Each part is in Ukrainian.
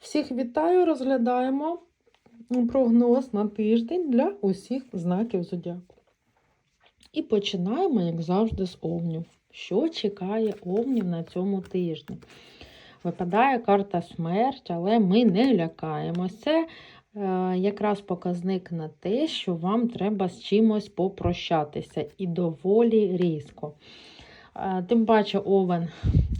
Всіх вітаю, розглядаємо прогноз на тиждень для усіх знаків зодіаку. І починаємо, як завжди, з овнів. Що чекає овнів на цьому тижні? Випадає карта смерть, але ми не лякаємось. Це е, якраз показник на те, що вам треба з чимось попрощатися і доволі різко. Тим паче, овен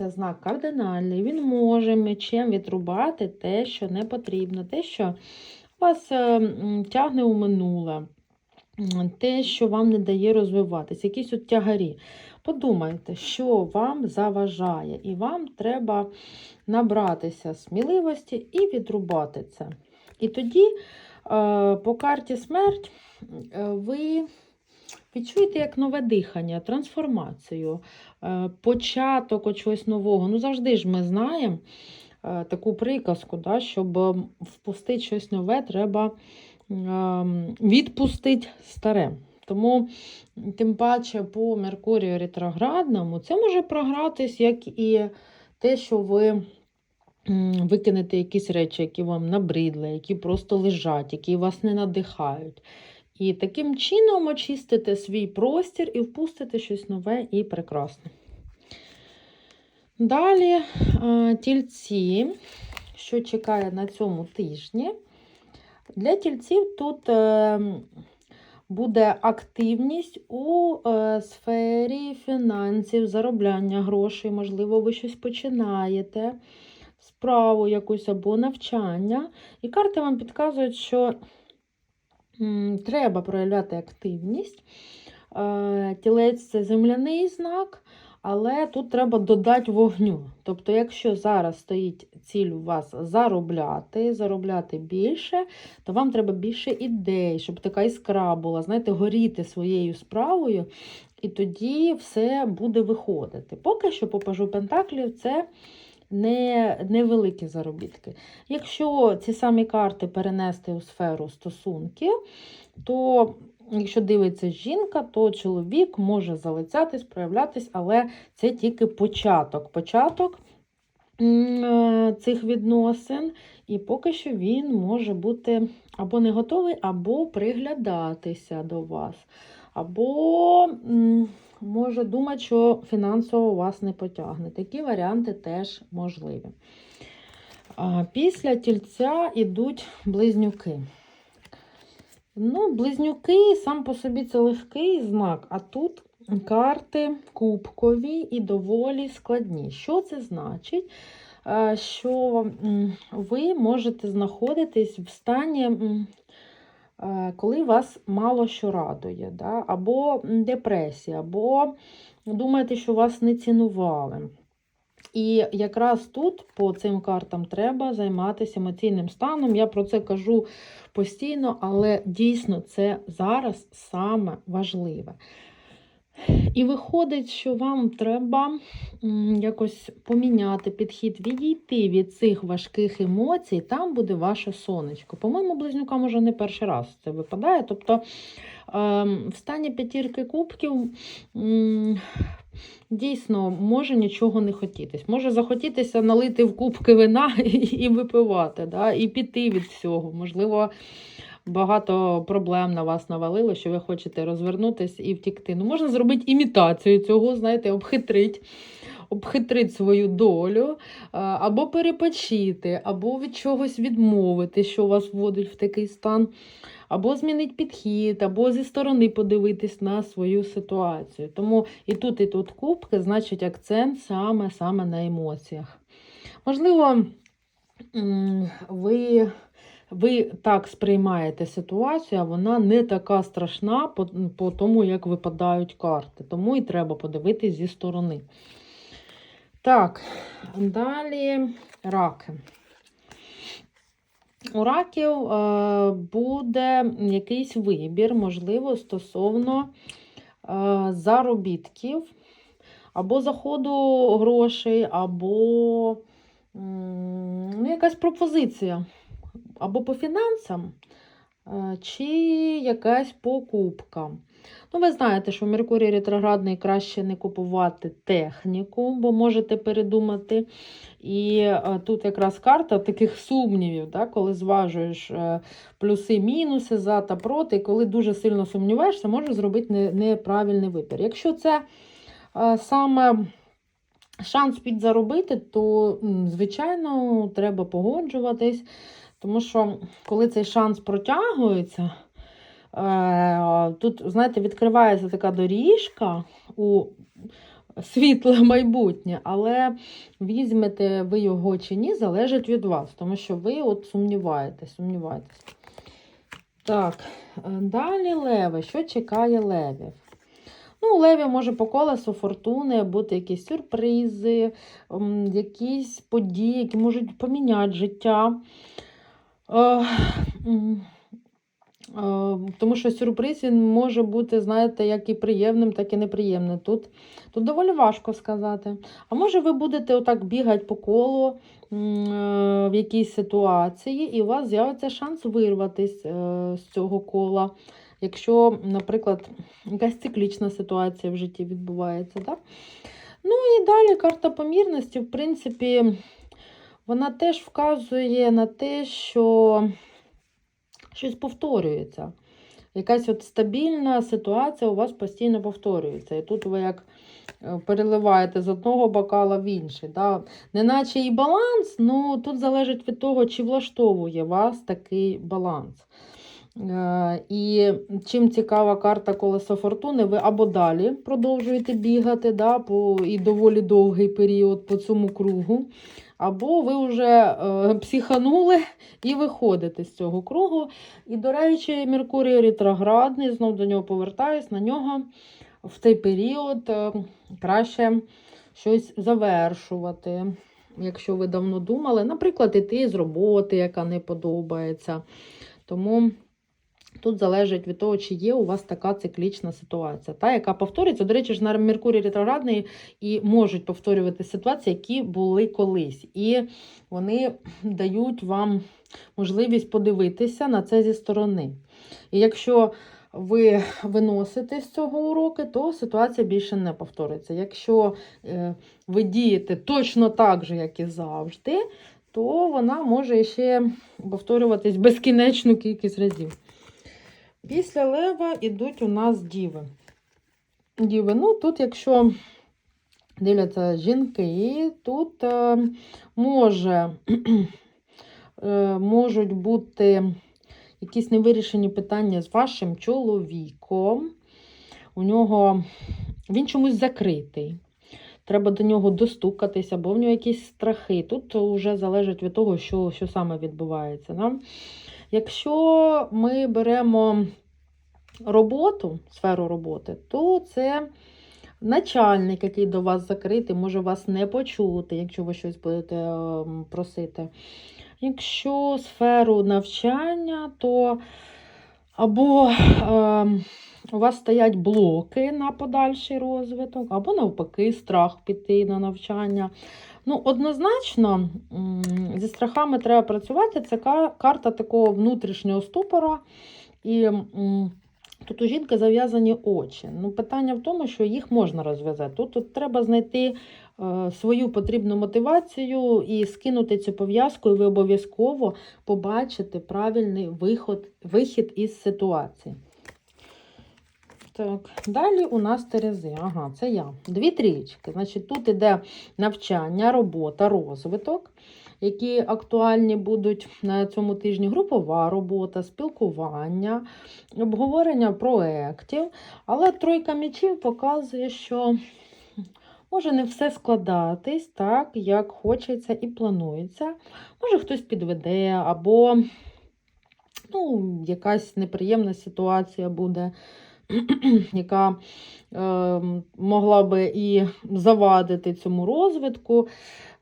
це знак кардинальний. Він може мечем відрубати те, що не потрібно, те, що вас е, тягне у минуле, те, що вам не дає розвиватись, якісь от тягарі. Подумайте, що вам заважає, і вам треба набратися сміливості і відрубати це. І тоді е, по карті смерть е, ви відчуєте як нове дихання, трансформацію, е, початок чогось нового. Ну, завжди ж ми знаємо е, таку приказку, да, щоб впустити щось нове, треба е, відпустити старе. Тому, тим паче, по Меркурію ретроградному, це може програтись, як і те, що ви викинете якісь речі, які вам набридли, які просто лежать, які вас не надихають. І таким чином очистите свій простір і впустите щось нове і прекрасне. Далі тільці, що чекає на цьому тижні. Для тільців тут е, буде активність у е, сфері фінансів, заробляння грошей, можливо, ви щось починаєте, справу якусь або навчання. І карти вам підказують, що треба проявляти активність. Е, Тілець це земляний знак, але тут треба додати вогню. Тобто, якщо зараз стоїть ціль у вас заробляти, заробляти більше, то вам треба більше ідей, щоб така іскра була, знаєте, горіти своєю справою, і тоді все буде виходити. Поки що попажу Пентаклів це не, невеликі заробітки. Якщо ці самі карти перенести у сферу стосунків, то якщо дивиться жінка, то чоловік може залицятись, проявлятись, але це тільки початок. Початок е, цих відносин, і поки що він може бути або не готовий, або приглядатися до вас, або може думати, що фінансово вас не потягне. Такі варіанти теж можливі. Після тільця йдуть близнюки. Ну, близнюки сам по собі це легкий знак, а тут карти кубкові і доволі складні. Що це значить? Що ви можете знаходитись в стані, коли вас мало що радує, да? або депресія, або думаєте, що вас не цінували. І якраз тут по цим картам треба займатися емоційним станом. Я про це кажу постійно, але дійсно це зараз саме важливе. І виходить, що вам треба якось поміняти підхід, відійти від цих важких емоцій, там буде ваше сонечко. По-моєму, близнюкам уже не перший раз це випадає. Тобто ем, в стані п'ятірки кубків дійсно може нічого не хотітись. Може захотітися налити в кубки вина і, випивати, да? і піти від всього. Можливо, багато проблем на вас навалило, що ви хочете розвернутися і втікти. Ну, можна зробити імітацію цього, знаєте, обхитрить. Обхитрить свою долю, або перепочити, або від чогось відмовити, що вас вводить в такий стан, або змінити підхід, або зі сторони подивитись на свою ситуацію. Тому і тут, і тут кубки, значить, акцент саме, саме на емоціях. Можливо, ви ви так сприймаєте ситуацію, а вона не така страшна по, по тому, як випадають карти. Тому і треба подивитись зі сторони. Так, далі раки. У раків е, буде якийсь вибір, можливо, стосовно е, заробітків, або заходу грошей, або ну, якась пропозиція або по фінансам, е, чи якась покупка. Ну, ви знаєте, що Меркурій ретроградний краще не купувати техніку, бо можете передумати. І е, тут якраз карта таких сумнівів, да, коли зважуєш е, плюси, мінуси, за та проти, і коли дуже сильно сумніваєшся, може зробити неправильний вибір. Якщо це саме шанс підзаробити, то, звичайно, треба погоджуватись, тому що коли цей шанс протягується, е, тут, знаєте, відкривається така доріжка у світле майбутнє, але візьмете ви його чи ні, залежить від вас, тому що ви от сумніваєтесь, сумніваєтесь. Так, е, далі леви. Що чекає левів? Ну, у левів може по колесу фортуни бути якісь сюрпризи, якісь події, які можуть поміняти життя. Е, е, Тому що сюрприз він може бути, знаєте, як і приємним, так і неприємним. Тут, тут доволі важко сказати. А може, ви будете отак бігати по колу е, в якійсь ситуації, і у вас з'явиться шанс вирватися з цього кола. Якщо, наприклад, якась циклічна ситуація в житті відбувається. Так? Ну і далі карта помірності, в принципі, вона теж вказує на те, що щось повторюється. Якась от стабільна ситуація у вас постійно повторюється. І тут ви як е, переливаєте з одного бокала в інший. Да? Неначе і баланс, ну тут залежить від того, чи влаштовує вас такий баланс. Е, І чим цікава карта колесо фортуни, ви або далі продовжуєте бігати да, по, і доволі довгий період по цьому кругу, або ви вже е, психанули і виходите з цього кругу. І, до речі, Меркурій ретроградний, знов до нього повертаюсь, на нього в цей період е, краще щось завершувати. Якщо ви давно думали, наприклад, іти з роботи, яка не подобається. Тому тут залежить від того, чи є у вас така циклічна ситуація, та, яка повторюється. До речі, ж на Меркурій ретроградний і можуть повторювати ситуації, які були колись. І вони дають вам можливість подивитися на це зі сторони. І якщо ви виносите з цього уроки, то ситуація більше не повториться. Якщо е, ви дієте точно так же, як і завжди, то вона може ще повторюватись безкінечну кількість разів. Після лева йдуть у нас діви. Діви, ну тут, якщо дивляться жінки, тут е, може, е, можуть бути якісь невирішені питання з вашим чоловіком. У нього він чомусь закритий. Треба до нього достукатися, бо в нього якісь страхи. Тут вже залежить від того, що, що саме відбувається. Да? Якщо ми беремо роботу, сферу роботи, то це начальник, який до вас закритий, може вас не почути, якщо ви щось будете ем, просити. Якщо сферу навчання, то або е, у вас стоять блоки на подальший розвиток, або навпаки, страх піти на навчання. Ну, однозначно, зі страхами треба працювати. Це карта такого внутрішнього ступора. І тут у жінки зав'язані очі. Ну, Питання в тому, що їх можна розв'язати. Тут, тут треба знайти е, свою потрібну мотивацію і скинути цю пов'язку, і ви обов'язково побачите правильний виход, вихід із ситуації. Так, далі у нас Терези. Ага, це я. Дві трічки. Значить, тут іде навчання, робота, розвиток, які актуальні будуть на цьому тижні. Групова робота, спілкування, обговорення проєктів. Але тройка мечів показує, що може не все складатись так, як хочеться і планується. Може, хтось підведе, або ну, якась неприємна ситуація буде. яка е, могла би і завадити цьому розвитку.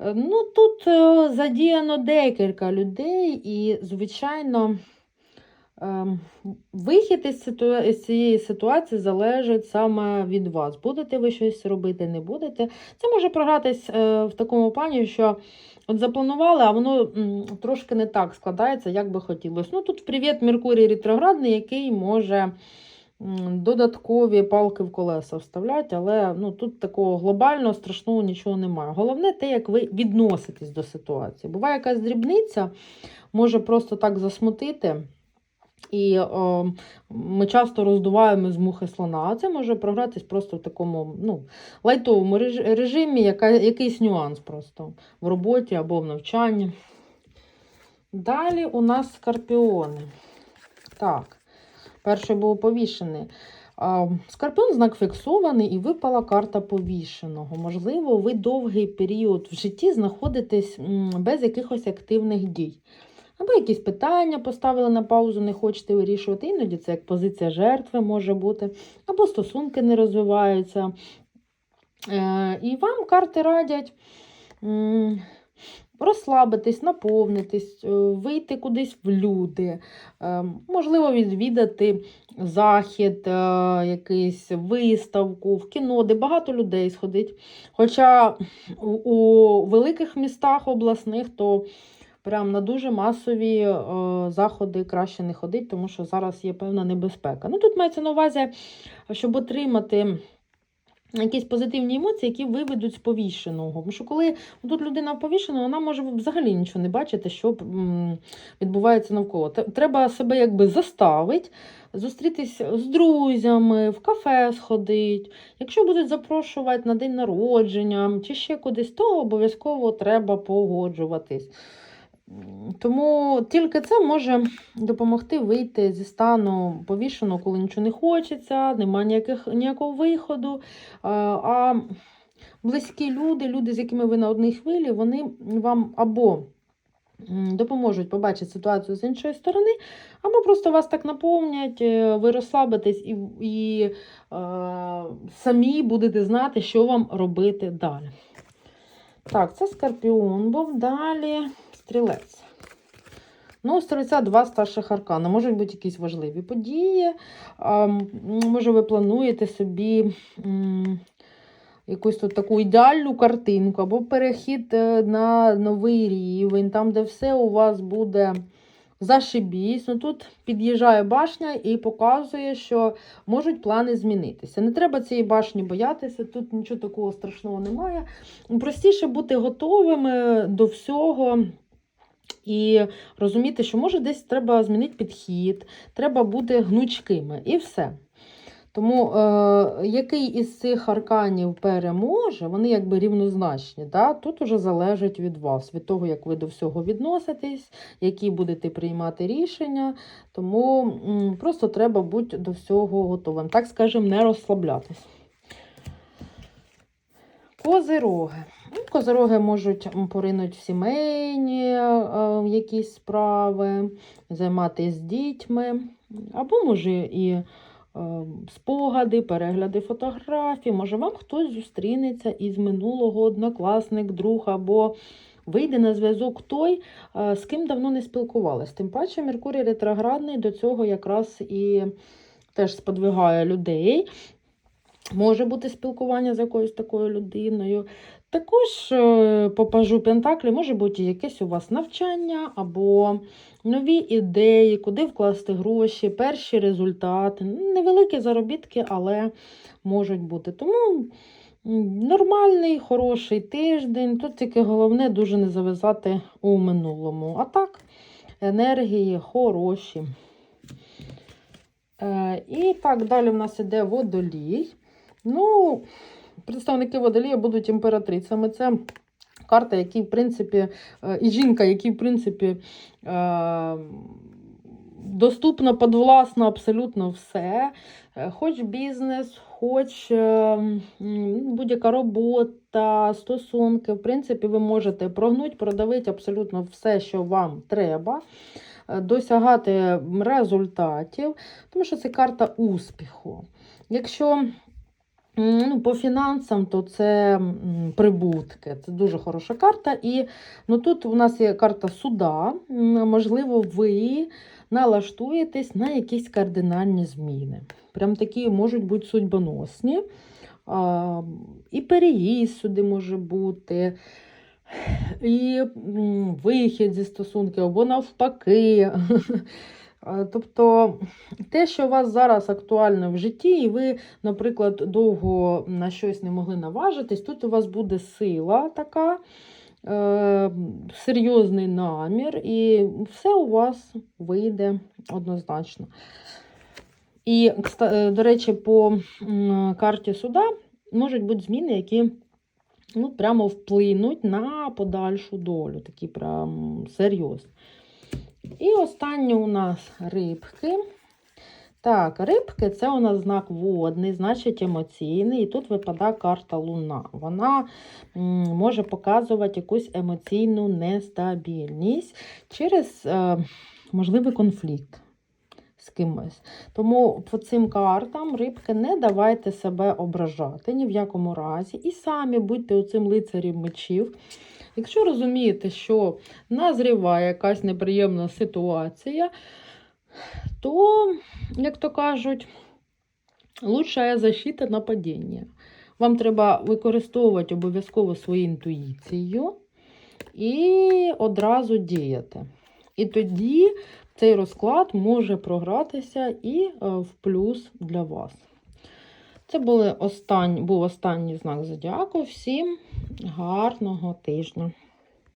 Е, ну, Тут е, задіяно декілька людей, і, звичайно, е, вихід із, цієї ситуації залежить саме від вас. Будете ви щось робити, не будете. Це може програтись е, в такому плані, що. От запланували, а воно трошки не так складається, як би хотілося. Ну, тут привіт Меркурій ретроградний, який може додаткові палки в колеса вставляти, але ну, тут такого глобального страшного нічого немає. Головне те, як ви відноситесь до ситуації. Буває якась дрібниця, може просто так засмутити. І о, ми часто роздуваємо з мухи слона, а це може програтись просто в такому ну, лайтовому режимі, яка, якийсь нюанс просто в роботі або в навчанні. Далі у нас скорпіони. Так, перший був повішений. Скорпіон знак фіксований і випала карта повішеного. Можливо, ви довгий період в житті знаходитесь без якихось активних дій. Або якісь питання поставили на паузу, не хочете вирішувати. Іноді це як позиція жертви може бути, або стосунки не розвиваються. Е, і вам карти радять розслабитись, наповнитись, е, вийти кудись в люди, е, можливо, відвідати захід, е, якийсь виставку, в кіно, де багато людей сходить. Хоча у, великих містах обласних то прям на дуже масові заходи краще не ходить, тому що зараз є певна небезпека. Ну, тут мається на увазі, щоб отримати якісь позитивні емоції, які виведуть з повішеного. Тому що коли тут людина повішена, вона може взагалі нічого не бачити, що відбувається навколо. Треба себе якби заставити, зустрітись з друзями, в кафе сходити. Якщо будуть запрошувати на день народження чи ще кудись, то обов'язково треба погоджуватись. Тому тільки це може допомогти вийти зі стану повішеного, коли нічого не хочеться, немає ніяких, ніякого виходу. А, а близькі люди, люди, з якими ви на одній хвилі, вони вам або допоможуть побачити ситуацію з іншої сторони, або просто вас так наповнять, е, ви розслабитесь і, і е, самі будете знати, що вам робити далі. Так, це скорпіон був далі стрілець. Ну, стрільця два старших аркана. Можуть бути якісь важливі події. А, може, ви плануєте собі якусь тут таку ідеальну картинку, або перехід е, на новий рівень, там, де все у вас буде зашибісь. Ну, тут під'їжджає башня і показує, що можуть плани змінитися. Не треба цієї башні боятися, тут нічого такого страшного немає. Простіше бути готовими до всього. І розуміти, що може десь треба змінити підхід, треба бути гнучкими і все. Тому е, який із цих арканів переможе, вони якби рівнозначні. Да? Тут уже залежить від вас, від того, як ви до всього відноситесь, які будете приймати рішення. Тому м, просто треба бути до всього готовим. Так скажемо, не розслаблятись. Козироги. Козироги можуть поринути в сімейні е, якісь справи, займатися дітьми, або може і е, спогади, перегляди фотографій. Може, вам хтось зустрінеться із минулого однокласник, друг, або вийде на зв'язок той, е, з ким давно не спілкувалися. Тим паче, Меркурій ретроградний до цього якраз і теж сподвигає людей. Може бути спілкування з якоюсь такою людиною. Також е, по пажу Пентаклі може бути якесь у вас навчання або нові ідеї, куди вкласти гроші, перші результати. Невеликі заробітки, але можуть бути. Тому нормальний, хороший тиждень. Тут тільки головне дуже не завязати у минулому. А так, енергії хороші. Е, І так, далі в нас іде водолій. Ну, представники водолія будуть імператрицями. Це карта, які, в принципі, е, і жінка, які, в принципі, е, доступна, подвласна абсолютно все. Е, Хоч бізнес, хоч будь-яка робота, стосунки. В принципі, ви можете прогнути, продавити абсолютно все, що вам треба. Досягати результатів, тому що це карта успіху. Якщо ну, по фінансам, то це прибутки. Це дуже хороша карта. І ну, тут у нас є карта суда. Можливо, ви налаштуєтесь на якісь кардинальні зміни. Прям такі можуть бути судьбоносні. А, І переїзд сюди може бути. І вихід зі стосунків, або навпаки. Е, Тобто те, що у вас зараз актуально в житті, і ви, наприклад, довго на щось не могли наважитись, тут у вас буде сила така, е, серйозний намір, і все у вас вийде однозначно. І, е, до речі, по карті суда можуть бути зміни, які ну, прямо вплинуть на подальшу долю, такі прям серйозні. І останнє у нас рибки. Так, рибки це у нас знак водний, значить емоційний. І тут випадає карта Луна. Вона може показувати якусь емоційну нестабільність через е, можливий конфлікт з кимось. Тому по цим картам рибки не давайте себе ображати ні в якому разі. І самі будьте оцим лицарем мечів. Якщо розумієте, що назріває якась неприємна ситуація, то, як то кажуть, лучшая защита нападіння. Вам треба використовувати обов'язково свою інтуїцію і одразу діяти. І тоді цей розклад може програтися і е, в плюс для вас. Це були останні, був останній знак зодіаку. Всім гарного тижня!